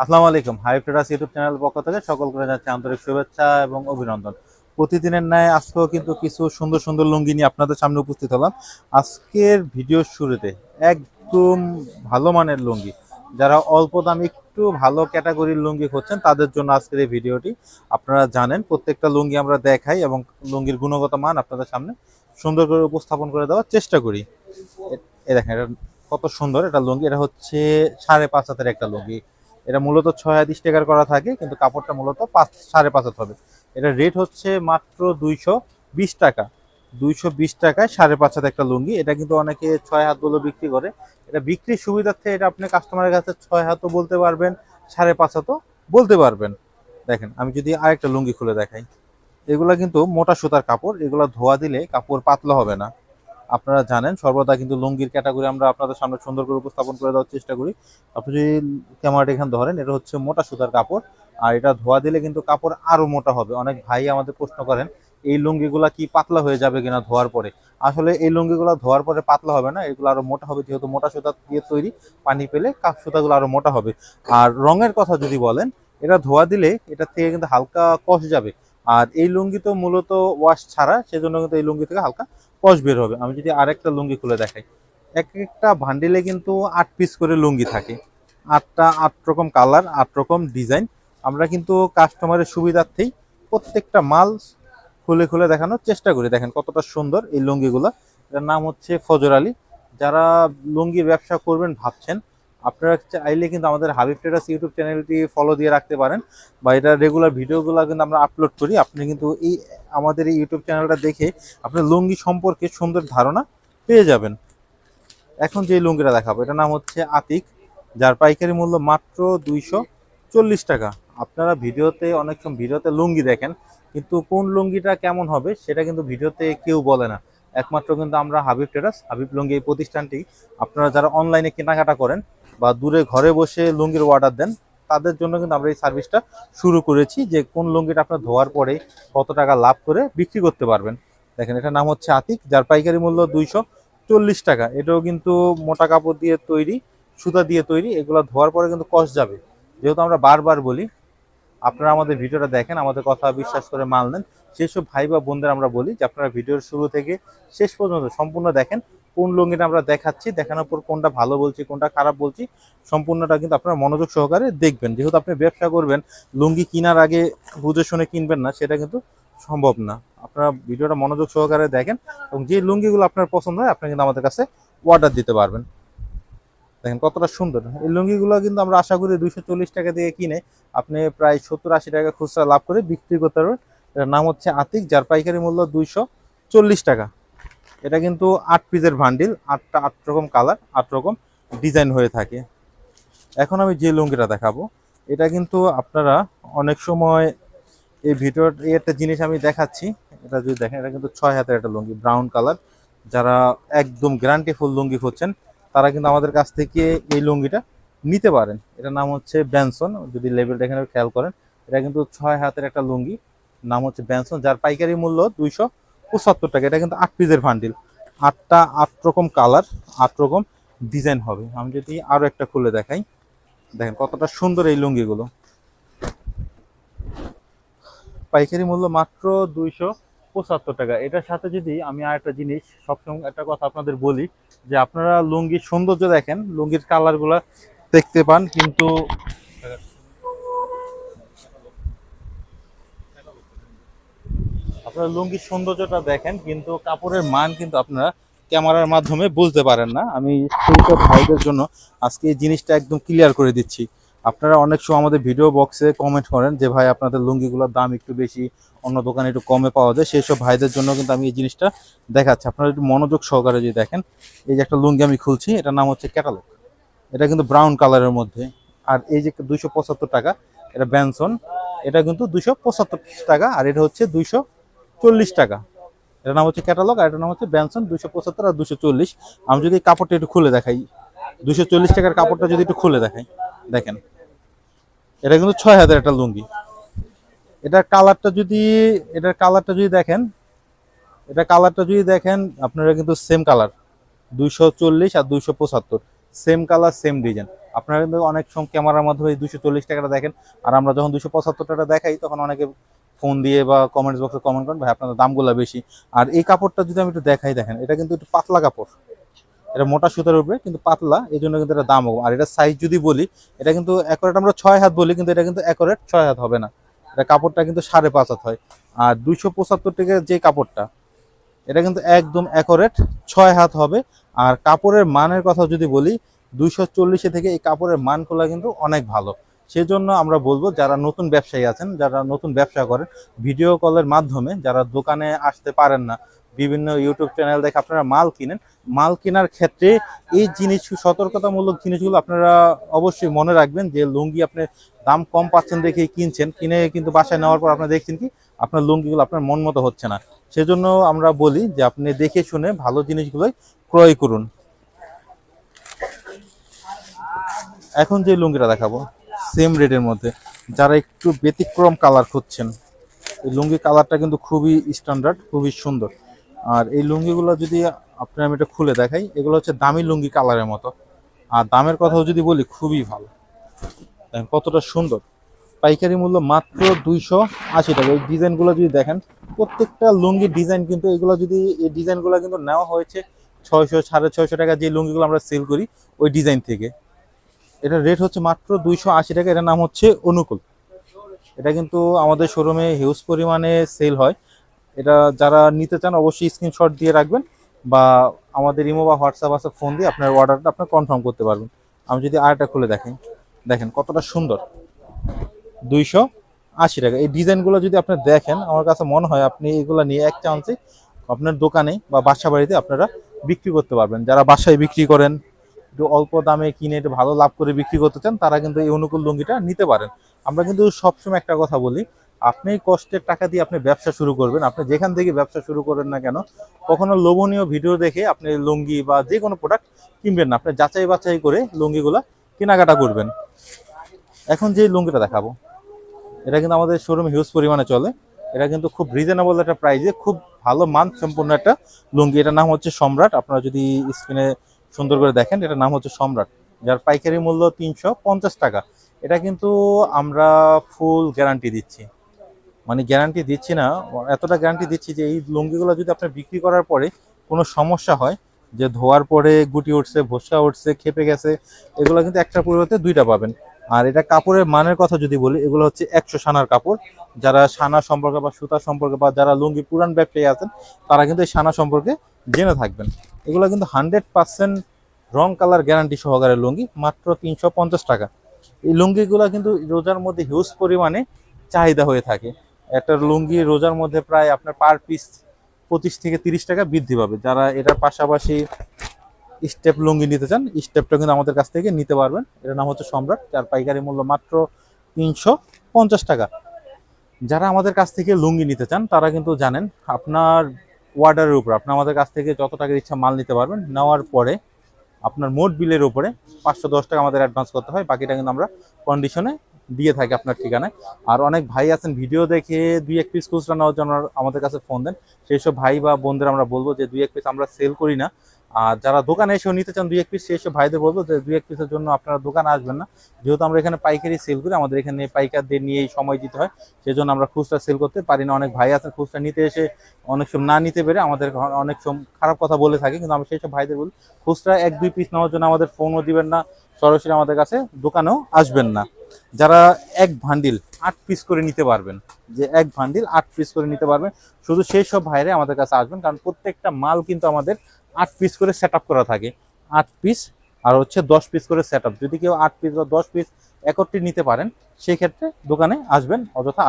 আসসালামু আলাইকুম। High YouTube channel পক্ষ থেকে সকল করে যাচ্ছে আন্তরিক শুভেচ্ছা এবং অভিনন্দন। প্রতিদিনের ন্যায় আজকেও কিন্তু কিছু সুন্দর সুন্দর লুঙ্গি নিয়ে আপনাদের সামনে উপস্থিত হলাম। আজকের ভিডিওর শুরুতে একদম ভালো মানের লুঙ্গি। যারা অল্প দামে একটু ভালো ক্যাটাগরির লুঙ্গি খুঁজছেন, তাদের জন্য আজকের এই ভিডিওটি আপনারা জানেন। প্রত্যেকটা লুঙ্গি আমরা দেখাই এবং লুঙ্গির গুণগত মান আপনাদের সামনে সুন্দর করে উপস্থাপন করে দেওয়ার চেষ্টা করি। এ দেখেন, এটা কত সুন্দর এটা লুঙ্গি। এটা হচ্ছে সাড়ে পাঁচ হাতের একটা লুঙ্গি। এটা মূলত ছয় হাত স্টেকার করা থাকে, কিন্তু কাপড়টা মূলত পাঁচ, সাড়ে পাঁচ হাত হবে। এটা রেট হচ্ছে মাত্র দুইশো বিশ টাকা। দুইশো বিশ টাকায় সাড়ে পাঁচ হাত একটা লুঙ্গি। এটা কিন্তু অনেকে ছয় হাত বলে বিক্রি করে। এটা বিক্রির সুবিধার্থে এটা আপনি কাস্টমারের কাছে ছয় হাতও বলতে পারবেন, সাড়ে পাঁচ হাতও বলতে পারবেন। দেখেন, আমি যদি আরেকটা লুঙ্গি খুলে দেখাই। এগুলা কিন্তু মোটা সুতার কাপড়। এগুলা ধোয়া দিলে কাপড় পাতলা হবে না। আপনারা জানেন, সর্বদা কিন্তু লুঙ্গির ক্যাটাগরি আমরা আপনাদের সামনে সুন্দর করে উপস্থাপন করে দেওয়ার চেষ্টা করি। আপনি যদি ক্যামেরাটা এখানে ধরেন, এটা হচ্ছে মোটা সুতার কাপড়, আর এটা ধোয়া দিলে কিন্তু কাপড় আরও মোটা হবে। অনেক ভাই আমাদের প্রশ্ন করেন, এই লুঙ্গিগুলা কি পাতলা হয়ে যাবে কিনা ধোয়ার পরে? আসলে এই লুঙ্গিগুলো ধোয়ার পরে পাতলা হবে না, এগুলো আরও মোটা হবে, যেহেতু মোটা সুতা দিয়ে তৈরি, পানি পেলে কাপ সুতাগুলো আরও মোটা হবে। আর রঙের কথা যদি বলেন, এটা ধোয়া দিলে এটা থেকে কিন্তু হালকা কষ যাবে। আর এই লুঙ্গি তো মূলত ওয়াশ ছাড়া, সেজন্য কিন্তু এই লুঙ্গি থেকে হালকা কষ বের হবে। আমি যদি আরেকটা লুঙ্গি খুলে দেখাই। এক একটা ভান্ডিলে কিন্তু আট পিস করে লুঙ্গি থাকে। আটটা, আট রকম কালার আট রকম ডিজাইন আমরা কিন্তু কাস্টমারের সুবিধার্থেই প্রত্যেকটা মাল খুলে খুলে দেখানোর চেষ্টা করি। দেখেন কতটা সুন্দর এই লুঙ্গিগুলো। এটার নাম হচ্ছে ফজর আলী। যারা লুঙ্গির ব্যবসা করবেন, ভাবছেন আপনারা চাইলে কিন্তু আমাদের হাবিব ট্রেডার্স ইউটিউব চ্যানেলটি ফলো দিয়ে রাখতে পারেন বা এটা রেগুলার ভিডিওগুলো কিন্তু আমরা আপলোড করি। আপনি কিন্তু এই, আমাদের এই ইউটিউব চ্যানেলটা দেখে আপনি লুঙ্গি সম্পর্কে সুন্দর ধারণা পেয়ে যাবেন। এখন যে লুঙ্গিটা দেখাবো, এটার নাম হচ্ছে আতিক, যার পাইকারি মূল্য মাত্র দুইশো চল্লিশ টাকা। আপনারা ভিডিওতে, অনেক সময় ভিডিওতে লুঙ্গি দেখেন, কিন্তু কোন লুঙ্গিটা কেমন হবে সেটা কিন্তু ভিডিওতে কেউ বলে না। একমাত্র কিন্তু আমরা হাবিব ট্রেডার্স হাবিব লুঙ্গি এই প্রতিষ্ঠানটি। আপনারা যারা অনলাইনে কেনাকাটা করেন বা দূরে ঘরে বসে লুঙ্গির অর্ডার দেন, তাদের জন্য কিন্তু আমরা এই সার্ভিসটা শুরু করেছি যে কোন লুঙ্গিটা আপনার ধোয়ার পরে কত টাকা লাভ করে বিক্রি করতে পারবেন। দেখেন এটার নাম হচ্ছে আতিক, যার পাইকারি মূল্য দুইশো চল্লিশ টাকা। এটাও কিন্তু মোটা কাপড় দিয়ে তৈরি, সুতা দিয়ে তৈরি, এগুলো ধোয়ার পরে কিন্তু কষ যাবে। যেহেতু আমরা বারবার বলি, আপনারা আমাদের ভিডিওটা দেখেন, আমাদের কথা বিশ্বাস করে মাল নেন। সেসব ভাই বা বোনদের আমরা বলি যে, আপনারা ভিডিওর শুরু থেকে শেষ পর্যন্ত সম্পূর্ণ দেখেন কোন লুঙ্গিটা আমরা দেখাচ্ছি, দেখানোর পর কোনটা ভালো বলছি, কোনটা খারাপ বলছি, সম্পূর্ণটা কিন্তু আপনারা মনোযোগ সহকারে দেখবেন। যেহেতু আপনি ব্যবসা করবেন, লুঙ্গি কেনার আগে বুঝে শুনে কিনবেন না, সেটা কিন্তু সম্ভব না। আপনারা ভিডিওটা মনোযোগ সহকারে দেখেন এবং যে লুঙ্গিগুলো আপনার পছন্দ হয়, আপনি কিন্তু আমাদের কাছে অর্ডার দিতে পারবেন। দেখেন কতটা সুন্দর। এই লুঙ্গিগুলো কিন্তু আমরা আশা করি দুইশো চল্লিশ টাকা দিয়ে কিনে আপনি প্রায় সত্তর আশি টাকা খুচরা লাভ করে বিক্রি করতে পারবেন। এটার নাম হচ্ছে আতিক, যার পাইকারি মূল্য দুইশো চল্লিশ টাকা। এটা কিন্তু আট পিসের ভান্ডিল আটটা আট রকম কালার আট রকম ডিজাইন হয়ে থাকে। এখন আমি যে লুঙ্গিটা দেখাবো, এটা কিন্তু আপনারা অনেক সময় এই ভিডিওর এই একটা জিনিস আমি দেখাচ্ছি, এটা যদি দেখেন, এটা কিন্তু ছয় হাতের একটা লুঙ্গি ব্রাউন কালার যারা একদম গ্যারান্টি ফুল লুঙ্গি খুঁজছেন, তারা কিন্তু আমাদের কাছ থেকে এই লুঙ্গিটা নিতে পারেন। এটার নাম হচ্ছে ব্যানসন যদি লেভেলটা এখানে খেয়াল করেন। এটা কিন্তু ছয় হাতের একটা লুঙ্গি, নাম হচ্ছে ব্যানসন যার পাইকারি মূল্য দুইশো পঁচাত্তর টাকা, এটা কিন্তু আট পিসের ভান্ডিল আটটা আট রকম কালার আট রকম ডিজাইন হবে। আমি যদি আরও একটা খুলে দেখাই। দেখেন কতটা সুন্দর এই লুঙ্গিগুলো। পাইকারি মূল্য মাত্র দুইশো পঁচাত্তর টাকা। এটার সাথে যদি আমি আর একটা জিনিস, সবসময় একটা কথা আপনাদের বলি, যে আপনারা লুঙ্গির সৌন্দর্য দেখেন, লুঙ্গির কালারগুলো দেখতে পান, কিন্তু আপনারা লুঙ্গির সৌন্দর্যটা দেখেন, কিন্তু কাপড়ের মান কিন্তু আপনারা ক্যামেরার মাধ্যমে বুঝতে পারেন না। আমি সেই সব ভাইদের জন্য আজকে এই জিনিসটা একদম ক্লিয়ার করে দিচ্ছি। আপনারা অনেক সময় আমাদের ভিডিও বক্সে কমেন্ট করেন যে, ভাই, আপনাদের লুঙ্গিগুলোর দাম একটু বেশি, অন্য দোকানে একটু কমে পাওয়া যায়। সেই সব ভাইদের জন্য কিন্তু আমি এই জিনিসটা দেখাচ্ছি। আপনারা একটু মনোযোগ সহকারে যদি দেখেন, এই যে একটা লুঙ্গি আমি খুলছি, এটার নাম হচ্ছে ক্যাটালগ এটা কিন্তু ব্রাউন কালারের মধ্যে। আর এই যে দুইশো পঁচাত্তর টাকা, এটা ব্যানসন এটা কিন্তু দুইশো পঁচাত্তর টাকা, আর এটা হচ্ছে দুইশো চল্লিশ টাকা। এটার নাম হচ্ছে ক্যাটালগ আর এটার নাম হচ্ছে ব্যানসন দুইশো পঁচাত্তর আর দুশো চল্লিশ। আমি যদি কাপড়টা একটু খুলে দেখাই। দুশো চল্লিশ টাকার কাপড়টা যদি একটু খুলে দেখাই। দেখেন, এটা কিন্তু ছয় হাজার একটা লুঙ্গি। এটার কালারটা যদি, এটার কালারটা যদি দেখেন এটা কালারটা যদি দেখেন, আপনারা কিন্তু সেম কালার দুইশো চল্লিশ আর দুইশো পঁচাত্তর। সেম কালার সেম ডিজাইন আপনারা কিন্তু অনেক সময় ক্যামেরার মাধ্যমে দুশো চল্লিশ টাকাটা দেখেন। আর আমরা যখন দুশো পঁচাত্তর টাকা দেখাই, তখন অনেকে ফোন দিয়ে বা কমেন্টস বক্সে কমেন্ট করেন, ভাই আপনাদের দামগুলো বেশি। আর এই কাপড়টা যদি আমি একটু দেখাই, দেখেন, এটা কিন্তু একটু পাতলা কাপড়। এটা মোটা সুতার উপরে, কিন্তু পাতলা, এই জন্য কিন্তু এটা দাম আর এটা সাইজ যদি বলি, এটা কিন্তু একরেট আমরা ছয় হাত বলি, কিন্তু এটা কিন্তু একরেট ছয় হাত হবে না। এটা কাপড়টা কিন্তু সাড়ে পাঁচ হাত হয়। আর দুইশো পঁচাত্তর টাকার যে কাপড়টা, এটা কিন্তু একদম একরেট ছয় হাত হবে। আর কাপড়ের মানের কথা যদি বলি, দুইশো চল্লিশে থেকে এই কাপড়ের মানগুলো কিন্তু অনেক ভালো। সেজন্য আমরা বলব যারা নতুন ব্যবসায়ী আছেন, যারা নতুন ব্যবসা করেন ভিডিও কলের মাধ্যমে যারা দোকানে আসতে পারেন না, বিভিন্ন ইউটিউব চ্যানেল দেখে আপনারা মাল কিনেন। মাল কেনার ক্ষেত্রে এই জিনিস, সতর্কতামূলক জিনিসগুলো আপনারা অবশ্যই মনে রাখবেন যে লুঙ্গি আপনি দাম কম পাচ্ছেন দেখে কিনছেন, কিনে কিন্তু বাসায় নেওয়ার পর আপনারা দেখছেন কি, আপনার লুঙ্গিগুলো আপনার মন মতো হচ্ছে না। সেজন্য আমরা বলি যে আপনি দেখে শুনে ভালো জিনিসগুলোই ক্রয় করুন। এখন যে লুঙ্গিটা দেখাবো। সেম রেটের মধ্যে। যারা একটু ব্যতিক্রম কালার খুঁজছেন, এই লুঙ্গি কালারটা কিন্তু খুবই স্ট্যান্ডার্ড খুবই সুন্দর। আর এই লুঙ্গিগুলো যদি আপনি আমি এটা খুলে দেখাই, এগুলো হচ্ছে দামি লুঙ্গি কালারের মতো। আর দামের কথাও যদি বলি, খুবই ভালো। দেখেন কতটা সুন্দর। পাইকারি মূল্য মাত্র দুইশো আশি টাকা। এই ডিজাইনগুলো যদি দেখেন, প্রত্যেকটা লুঙ্গির ডিজাইন কিন্তু এগুলো যদি, এই ডিজাইনগুলো কিন্তু নেওয়া হয়েছে ছয়শো, সাড়ে ছয়শো টাকা যে লুঙ্গিগুলো আমরা সেল করি, ওই ডিজাইন থেকে। এটা রেট হচ্ছে মাত্র দুইশো আশি টাকা, এটার নাম হচ্ছে অনুকূল। এটা কিন্তু আমাদের শোরুমে হিউজ পরিমাণে সেল হয়। এটা যারা নিতে চান অবশ্যই স্ক্রিনশট দিয়ে রাখবেন বা আমাদের ইমো বা হোয়াটসঅ্যাপ আছে ফোন দিয়ে আপনার অর্ডারটা আপনি কনফার্ম করতে পারবেন। আমি যদি আরেকটা খুলে দেখেন দেখেন কতটা সুন্দর। দুইশো আশি টাকা। এই ডিজাইনগুলো যদি আপনি দেখেন, আমার কাছে মনে হয় আপনি এগুলো নিয়ে এক চান্সে আপনার দোকানে বা বাসা বাড়িতে আপনারা বিক্রি করতে পারবেন। যারা বাসায় বিক্রি করেন একটু অল্প দামে কিনে একটু ভালো লাভ করে বিক্রি করতে চান, তারা কিন্তু এই অনুকূল লুঙ্গিটা নিতে পারেন। আমরা কিন্তু সবসময় একটা কথা বলি, আপনি কষ্টের টাকা দিয়ে আপনি ব্যবসা শুরু করবেন, আপনি যেখান থেকে ব্যবসা শুরু করেন না কেন, কখনো লোভনীয় ভিডিও দেখে আপনি লুঙ্গি বা যে কোনো প্রোডাক্ট কিনবেন না, আপনি যাচাই বাছাই করে লুঙ্গিগুলো কেনাকাটা করবেন। এখন যে লুঙ্গিটা দেখাবো, এটা কিন্তু আমাদের শোরুমে হিউজ পরিমাণে চলে। এটা কিন্তু খুব রিজনেবল একটা প্রাইসে খুব ভালো মান সম্পূর্ণ একটা লুঙ্গি। এটার নাম হচ্ছে সম্রাট। আপনারা যদি স্ক্রিনে সুন্দর করে দেখেন, এটার নাম হচ্ছে সম্রাট। যার পাইকারি মূল্য তিনশো পঞ্চাশ টাকা। এটা কিন্তু আমরা ফুল গ্যারান্টি দিচ্ছি। মানে গ্যারান্টি দিচ্ছি না, এতটা গ্যারান্টি দিচ্ছি যে এই লুঙ্গিগুলো যদি আপনার বিক্রি করার পরে কোনো সমস্যা হয়, যে ধোয়ার পরে গুটি উঠছে, ভোসা উঠছে, খেপে গেছে, এগুলো কিন্তু একটা পরিবর্তে দুইটা পাবেন। আর এটা কাপড়ের মানের কথা যদি বলি, এগুলো হচ্ছে একশো সানার কাপড়। যারা সানা সম্পর্কে বা সুতা সম্পর্কে বা যারা লুঙ্গি পুরান ব্যবসায়ী আছেন, তারা কিন্তু এই সানা সম্পর্কে জেনে থাকবেন। এগুলো কিন্তু হান্ড্রেড পার্সেন্ট রং কালার গ্যারান্টি সহকারে লুঙ্গি, মাত্র তিনশো পঞ্চাশ টাকা। এই লুঙ্গিগুলো কিন্তু রোজার মধ্যে হিউজ পরিমাণে চাহিদা হয়ে থাকে। একটা লুঙ্গি রোজার মধ্যে প্রায় আপনার পার পিস পঁচিশ থেকে তিরিশ টাকা বৃদ্ধি পাবে। যারা এটার পাশাপাশি স্টেপ লুঙ্গি নিতে চান, স্টেপটা কিন্তু আমাদের কাছ থেকে নিতে পারবেন। এটার নাম হচ্ছে সম্রাট, যার পাইকারি মূল্য মাত্র তিনশো পঞ্চাশ টাকা। যারা আমাদের কাছ থেকে লুঙ্গি নিতে চান, তারা কিন্তু জানেন, আপনার অর্ডারের উপর, আপনি আমাদের কাছ থেকে যত টাকার ইচ্ছা মাল নিতে পারবেন, নেওয়ার পরে আপনার মোট বিলের উপরে পাঁচশো দশ টাকা আমাদের অ্যাডভান্স করতে হয়। বাকিটা কিন্তু আমরা কন্ডিশনে দিয়ে থাকি আপনার ঠিকানায়। আর অনেক ভাই আছেন ভিডিও দেখে দুই এক পিস খুচরা নেওয়ার জন্য আমাদের কাছে ফোন দেন। সেই সব ভাই বা বোনদের আমরা বলব যে, দুই এক পিস আমরা সেল করি না। আর যারা দোকানে এসেও নিতে চান দুই এক পিস সব ভাইদের বলব যে দুই এক পিসের জন্য আপনারা দোকানে আসবেন না। যেহেতু আমরা এখানে পাইকারি সেল করি, আমাদের এখানে পাইকারদের নিয়েই সময় দিতে হয়। সেই জন্য আমরা খুচরা সেল করতে পারি না। অনেক ভাই আছেন খুচরা নিতে এসে অনেক সময় না নিতে পেরে আমাদের অনেক সময় খারাপ কথা বলে থাকে, কিন্তু আমরা সেই সব ভাইদের বলি, খুচরা এক, দুই পিস নেওয়ার জন্য আমাদের ফোনও দিবেন না, সরাসরি আমাদের কাছে দোকানেও আসবেন না। যারা এক ভান্ডিল আট পিস করে নিতে পারবেন, যে এক ভান্ডিল আট পিস করে নিতে পারবেন, শুধু সেই সব ভাইরে আমাদের কাছে আসবেন, কারণ প্রত্যেকটা মাল কিন্তু আমাদের আট পিস করে সেট করা থাকে। আট পিস আর হচ্ছে দশ পিস করে সেট যদি কেউ আট পিস বা দশ পিস একত্রে নিতে পারেন সেই ক্ষেত্রে দোকানে আসবেন, অযথা